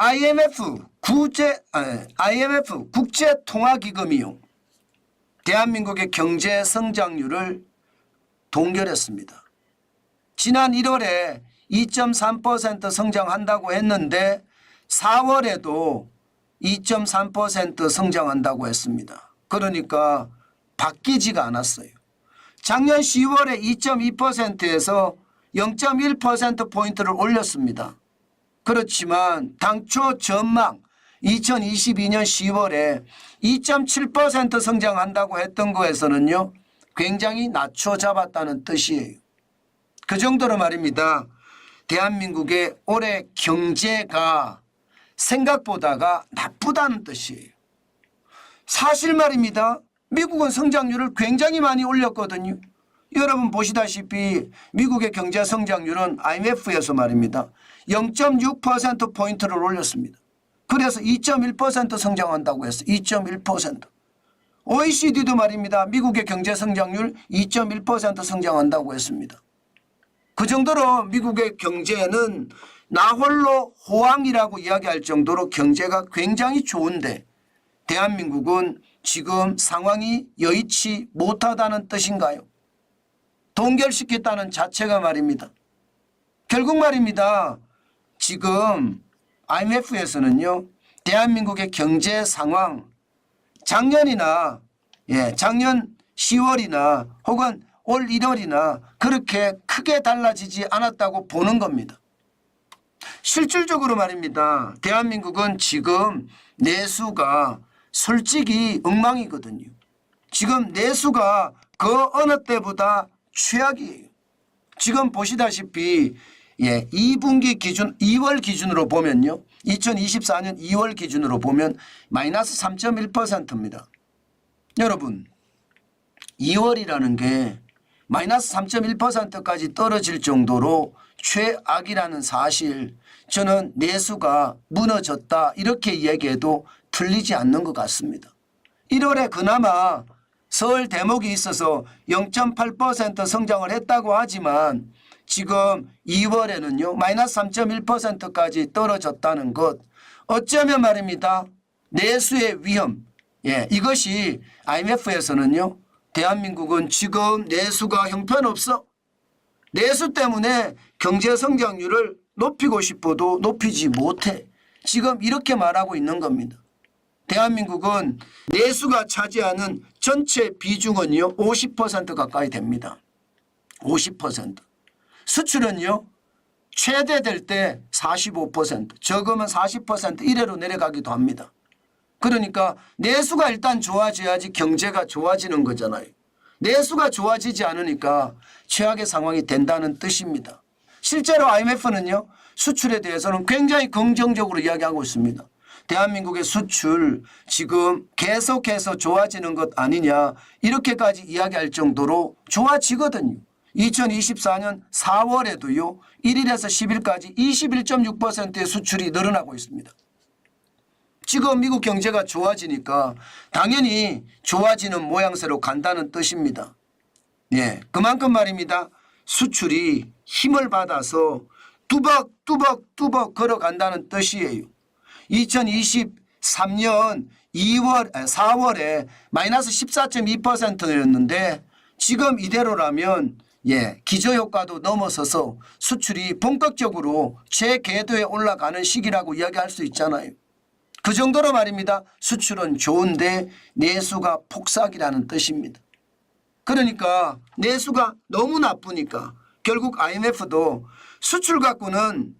IMF 구제 아, IMF 국제 통화 기금이요. 대한민국의 경제 성장률을 동결했습니다. 지난 1월에 2.3% 성장한다고 했는데 4월에도 2.3% 성장한다고 했습니다. 그러니까 바뀌지가 않았어요. 작년 10월에 2.2%에서 0.1%포인트를 올렸습니다. 그렇지만 당초 전망 2022년 10월에 2.7% 성장한다고 했던 거에서는요 굉장히 낮춰 잡았다는 뜻이에요. 그 정도로 말입니다. 대한민국의 올해 경제가 생각보다가 나쁘다는 뜻이에요. 사실 말입니다. 미국은 성장률을 굉장히 많이 올렸거든요. 여러분 보시다시피 미국의 경제 성장률은 IMF에서 말입니다. 0.6%포인트를 올렸습니다. 그래서 2.1% 성장한다고 했어요. 2.1%. OECD도 말입니다. 미국의 경제 성장률 2.1% 성장한다고 했습니다. 그 정도로 미국의 경제는 나홀로 호황이라고 이야기할 정도로 경제가 굉장히 좋은데 대한민국은 지금 상황이 여의치 못하다는 뜻인가요? 동결시켰다는 자체가 말입니다. 결국 말입니다. 지금 IMF에서는요. 대한민국의 경제 상황 작년이나 예, 작년 10월이나 혹은 올 1월이나 그렇게 크게 달라지지 않았다고 보는 겁니다. 실질적으로 말입니다. 대한민국은 지금 내수가 솔직히 엉망이거든요. 지금 내수가 그 어느 때보다 최악이에요. 지금 보시다시피 예, 2분기 기준 2월 기준으로 보면요. 2024년 2월 기준으로 보면 마이너스 3.1%입니다. 여러분 2월이라는 게 마이너스 3.1%까지 떨어질 정도로 최악이라는 사실 저는 내수가 무너졌다 이렇게 이야기해도 틀리지 않는 것 같습니다. 1월에 그나마 서울 대목이 있어서 0.8% 성장을 했다고 하지만 지금 2월에는요 마이너스 3.1%까지 떨어졌다는 것. 어쩌면 말입니다. 내수의 위험. 예 이것이 IMF에서는요 대한민국은 지금 내수가 형편없어. 내수 때문에 경제 성장률을 높이고 싶어도 높이지 못해. 지금 이렇게 말하고 있는 겁니다. 대한민국은 내수가 차지하는 전체 비중은요 50% 가까이 됩니다. 50% 수출은요 최대 될 때 45% 적으면 40% 이래로 내려가기도 합니다. 그러니까 내수가 일단 좋아져야지 경제가 좋아지는 거잖아요. 내수가 좋아지지 않으니까 최악의 상황이 된다는 뜻입니다. 실제로 IMF는요 수출에 대해서는 굉장히 긍정적으로 이야기하고 있습니다. 대한민국의 수출 지금 계속해서 좋아지는 것 아니냐 이렇게까지 이야기할 정도로 좋아지거든요. 2024년 4월에도요 1일에서 10일까지 21.6%의 수출이 늘어나고 있습니다. 지금 미국 경제가 좋아지니까 당연히 좋아지는 모양새로 간다는 뜻입니다. 예, 그만큼 말입니다. 수출이 힘을 받아서 뚜벅뚜벅뚜벅 걸어간다는 뜻이에요. 2023년 2월, 4월에 마이너스 14.2%였는데 지금 이대로라면 예, 기저효과도 넘어서서 수출이 본격적으로 최궤도에 올라가는 시기라고 이야기할 수 있잖아요. 그 정도로 말입니다. 수출은 좋은데 내수가 폭삭이라는 뜻입니다. 그러니까 내수가 너무 나쁘니까 결국 IMF도 수출 갖고는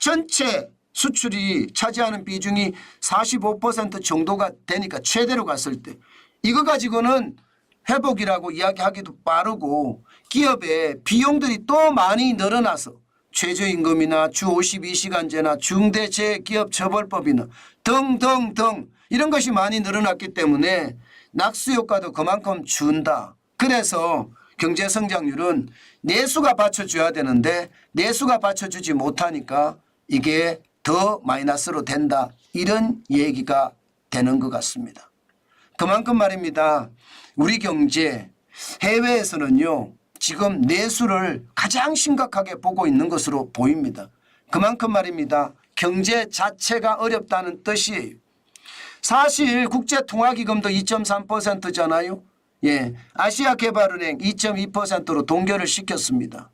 전체 수출이 차지하는 비중이 45% 정도가 되니까 최대로 갔을 때 이거 가지고는 회복이라고 이야기하기도 빠르고 기업의 비용들이 또 많이 늘어나서 최저임금이나 주 52시간제나 중대재해기업처벌법이나 등등등 이런 것이 많이 늘어났기 때문에 낙수 효과도 그만큼 준다. 그래서 경제 성장률은 내수가 받쳐줘야 되는데 내수가 받쳐주지 못하니까 이게 더 마이너스로 된다. 이런 얘기가 되는 것 같습니다. 그만큼 말입니다. 우리 경제 해외에서는요. 지금 내수를 가장 심각하게 보고 있는 것으로 보입니다. 그만큼 말입니다. 경제 자체가 어렵다는 뜻이에요. 사실 국제통화기금도 2.3%잖아요. 예, 아시아개발은행 2.2%로 동결을 시켰습니다.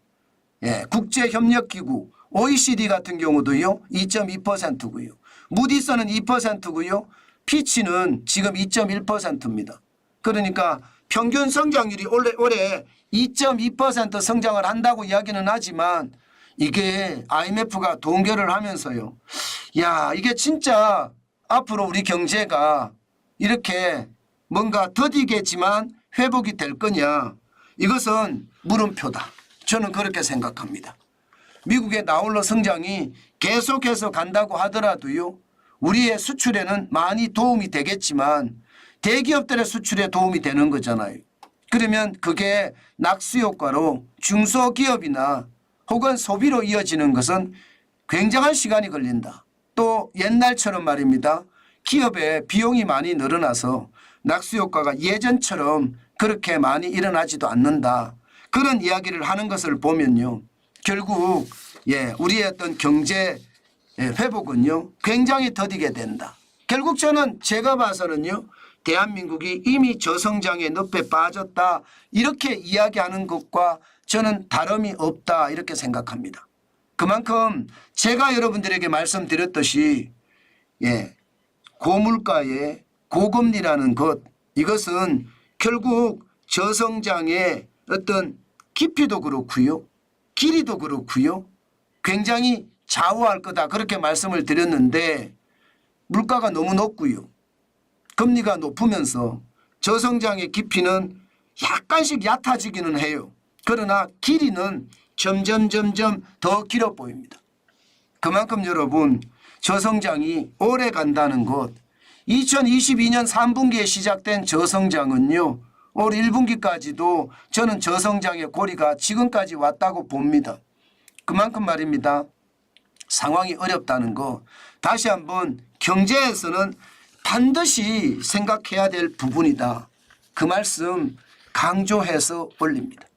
예, 국제협력기구 OECD 같은 경우도요 2.2%고요. 무디스는 2%고요. 피치는 지금 2.1%입니다. 그러니까 평균 성장률이 올해 올해 2.2% 성장을 한다고 이야기는 하지만 이게 IMF가 동결을 하면서요. 야, 이게 진짜 앞으로 우리 경제가 이렇게 뭔가 더디겠지만 회복이 될 거냐? 이것은 물음표다. 저는 그렇게 생각합니다. 미국의 나홀로 성장이 계속해서 간다고 하더라도요. 우리의 수출에는 많이 도움이 되겠지만 대기업들의 수출에 도움이 되는 거잖아요. 그러면 그게 낙수 효과로 중소기업이나 혹은 소비로 이어지는 것은 굉장한 시간이 걸린다. 또 옛날처럼 말입니다. 기업의 비용이 많이 늘어나서 낙수 효과가 예전처럼 그렇게 많이 일어나지도 않는다. 그런 이야기를 하는 것을 보면요. 결국 예, 우리의 어떤 경제 예, 회복은요. 굉장히 더디게 된다. 결국 저는 제가 봐서는요. 대한민국이 이미 저성장의 늪에 빠졌다. 이렇게 이야기하는 것과 저는 다름이 없다. 이렇게 생각합니다. 그만큼 제가 여러분들에게 말씀드렸듯이 예, 고물가의 고금리라는 것 이것은 결국 저성장의 어떤 깊이도 그렇고요. 길이도 그렇고요. 굉장히 좌우할 거다 그렇게 말씀을 드렸는데 물가가 너무 높고요. 금리가 높으면서 저성장의 깊이는 약간씩 얕아지기는 해요. 그러나 길이는 점점 점점 더 길어 보입니다. 그만큼 여러분 저성장이 오래 간다는 것 2022년 3분기에 시작된 저성장은요. 올 1분기까지도 저는 저성장의 고리가 지금까지 왔다고 봅니다. 그만큼 말입니다. 상황이 어렵다는 거 다시 한번 경제에서는 반드시 생각해야 될 부분이다. 그 말씀 강조해서 올립니다.